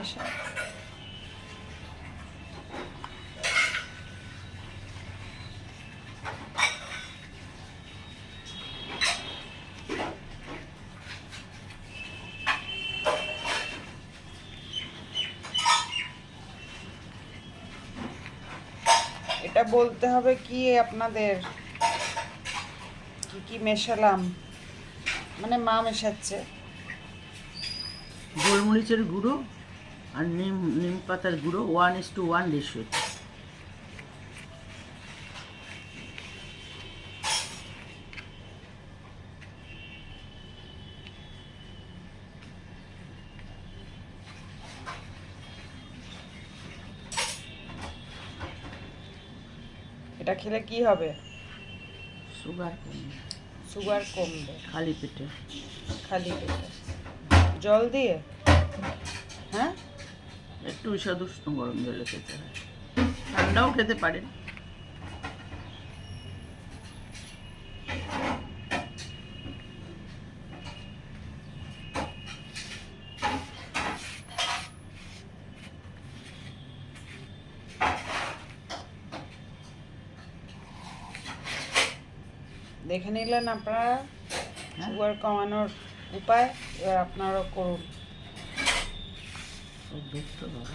মেশা এটা বলতে হবে কি আপনাদের? কি কি মেশালাম? মানে মা মেশাচ্ছে। গোলমরিচের গুঁড়ো। আর নিম নিম পাতার গুঁড়ো one is to one ratio এটা খেলে কি হবে? সুগার কমবে। সুগার কমবে। খালি পেটে। খালি পেটে। জল দিয়ে? হ্যাঁ? একটু ঈষদ উষ্ণ গরম জলে খেতে হয়। ঠান্ডাও খেতে পারেন দেখে নিলেন আপনারা? হ্যাঁ। সুগার কমানোর উপায় এবার আপনারাও করুন। O bekle var.